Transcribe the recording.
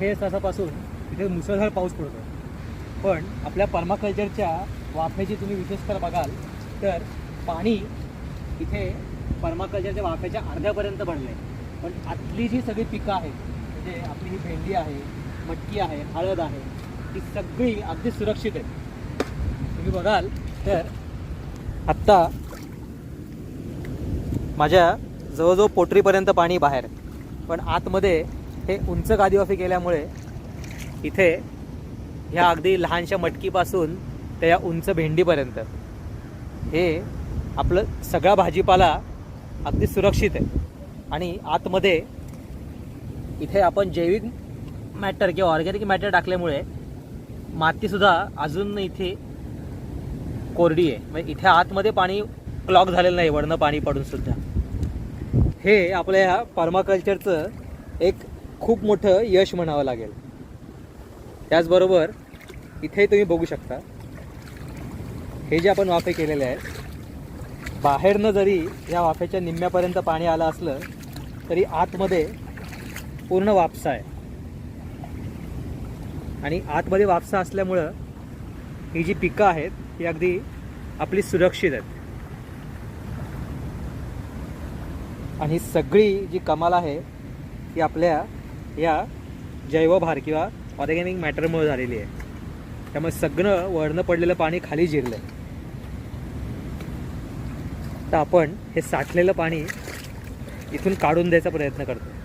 हे तासापासून तिथे मुसळधार पाऊस पडतो पण आपल्या पर्माकल्चरच्या वाफेची तुम्ही विशेषतः बघाल तर पाणी इथे पर्माकल्चरच्या वाफेच्या अर्ध्यापर्यंत पडलं आहे पण आतली जी सगळी पिकं आहेत म्हणजे आपली ही भेंडी आहे मटकी आहे हळद आहे ती सगळी अगदी सुरक्षित आहेत. तुम्ही बघाल तर आत्ता माझ्या जवळजवळ पोटरीपर्यंत पाणी बाहेर पण आतमध्ये हे उंच गादीवाफी केल्यामुळे इथे ह्या अगदी लहानशा मटकीपासून त्या या उंच भेंडीपर्यंत हे आपलं सगळा भाजीपाला अगदी सुरक्षित आहे. आणि आतमध्ये इथे आपण जैविक मॅटर किंवा ऑर्गॅनिक मॅटर टाकल्यामुळे मातीसुद्धा अजून इथे कोरडी आहे. म्हणजे इथे आतमध्ये पाणी क्लॉक झालेलं नाही वरनं पाणी पडूनसुद्धा हे आपल्या ह्या पर्माकल्चरचं एक खूप मोठं यश म्हणावं लागेल. त्याचबरोबर इथे तुम्ही बघू शकता हे जे आपण वाफे केलेले आहेत बाहेरनं जरी या वाफेच्या निम्म्यापर्यंत पाणी आलं असलं तरी आतमध्ये पूर्ण वापसा आहे. आणि आतमध्ये वापसा असल्यामुळं ही जी पिकं आहेत ही अगदी आपली सुरक्षित आहेत. आणि सगळी जी कमाल आहे ती आपल्या या जैवभार किंवा ऑर्गॅनिक मॅटरमुळे झालेली आहे. त्यामुळे सगळं वरनं पडलेलं पाणी खाली जिरलं आहे तर आपण हे साठलेलं पाणी इथून काढून द्यायचा प्रयत्न करतो.